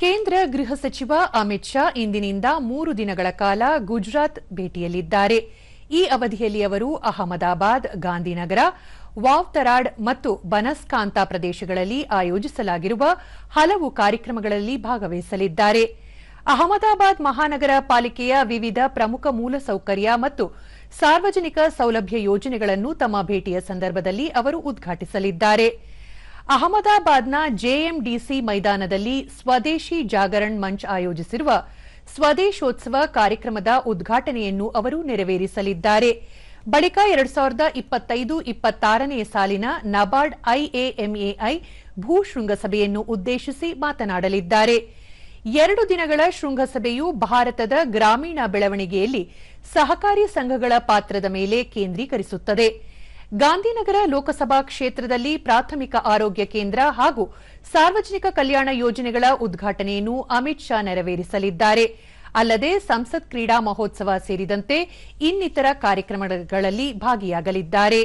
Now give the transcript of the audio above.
ಕೇಂದ್ರ ಗೃಹ ಸಚಿವ ಅಮಿತ್ ಶಾ ಇಂದಿನಿಂದ ಮೂರು ದಿನಗಳ ಕಾಲ ಗುಜರಾತ್ ಭೇಟಿಯಲ್ಲಿದ್ದಾರೆ. ಈ ಅವಧಿಯಲ್ಲಿ ಅವರು ಅಹಮದಾಬಾದ್, ಗಾಂಧಿನಗರ ವಾವ್ತರಾಡ್ ಮತ್ತು ಬನಸ್ಕಾಂತ ಪ್ರದೇಶಗಳಲ್ಲಿ ಆಯೋಜಿಸಲಾಗಿರುವ ಹಲವು ಕಾರ್ಯಕ್ರಮಗಳಲ್ಲಿ ಭಾಗವಹಿಸಲಿದ್ದಾರೆ. ಅಹಮದಾಬಾದ್ ಮಹಾನಗರ ಪಾಲಿಕೆಯ ವಿವಿಧ ಪ್ರಮುಖ ಮೂಲಸೌಕರ್ಯ ಮತ್ತು ಸಾರ್ವಜನಿಕ ಸೌಲಭ್ಯ ಯೋಜನೆಗಳನ್ನು ತಮ್ಮ ಭೇಟಿಯ ಸಂದರ್ಭದಲ್ಲಿ ಅವರು ಉದ್ಘಾಟಿಸಲಿದ್ದಾರೆ. ಅಹಮದಾಬಾದ್ನ ಜೆಎಂಡಿಸಿ ಮೈದಾನದಲ್ಲಿ ಸ್ವದೇಶಿ ಜಾಗರಣ್ ಮಂಚ್ ಆಯೋಜಿಸಿರುವ ಸ್ವದೇಶೋತ್ಸವ ಕಾರ್ಯಕ್ರಮದ ಉದ್ಘಾಟನೆಯನ್ನು ಅವರು ನೆರವೇರಿಸಲಿದ್ದಾರೆ. ಬಳಿಕ ಎರಡು ಸಾವಿರದ ಇಪ್ಪತ್ತೈದು ಇಪ್ಪತ್ತಾರನೇ ಸಾಲಿನ ನಬಾರ್ಡ್ ಐಎಎಂಎಐ ಭೂ ಶೃಂಗಸಭೆಯನ್ನು ಉದ್ದೇಶಿಸಿ ಮಾತನಾಡಲಿದ್ದಾರೆ. ಎರಡು ದಿನಗಳ ಶೃಂಗಸಭೆಯು ಭಾರತದ ಗ್ರಾಮೀಣ ಬೆಳವಣಿಗೆಯಲ್ಲಿ ಸಹಕಾರಿ ಸಂಘಗಳ ಪಾತ್ರದ ಮೇಲೆ ಕೇಂದ್ರೀಕರಿಸುತ್ತದೆ. ಗಾಂಧಿನಗರ ಲೋಕಸಭಾ ಕ್ಷೇತ್ರದಲ್ಲಿ ಪ್ರಾಥಮಿಕ ಆರೋಗ್ಯ ಕೇಂದ್ರ ಹಾಗೂ ಸಾರ್ವಜನಿಕ ಕಲ್ಯಾಣ ಯೋಜನೆಗಳ ಉದ್ಘಾಟನೆಯನ್ನು ಅಮಿತ್ ಶಾ ನೆರವೇರಿಸಲಿದ್ದಾರೆ. ಅಲ್ಲದೆ ಸಂಸತ್ ಕ್ರೀಡಾ ಮಹೋತ್ಸವ ಸೇರಿದಂತೆ ಇನ್ನಿತರ ಕಾರ್ಯಕ್ರಮಗಳಲ್ಲಿ ಭಾಗಿಯಾಗಲಿದ್ದಾರೆ.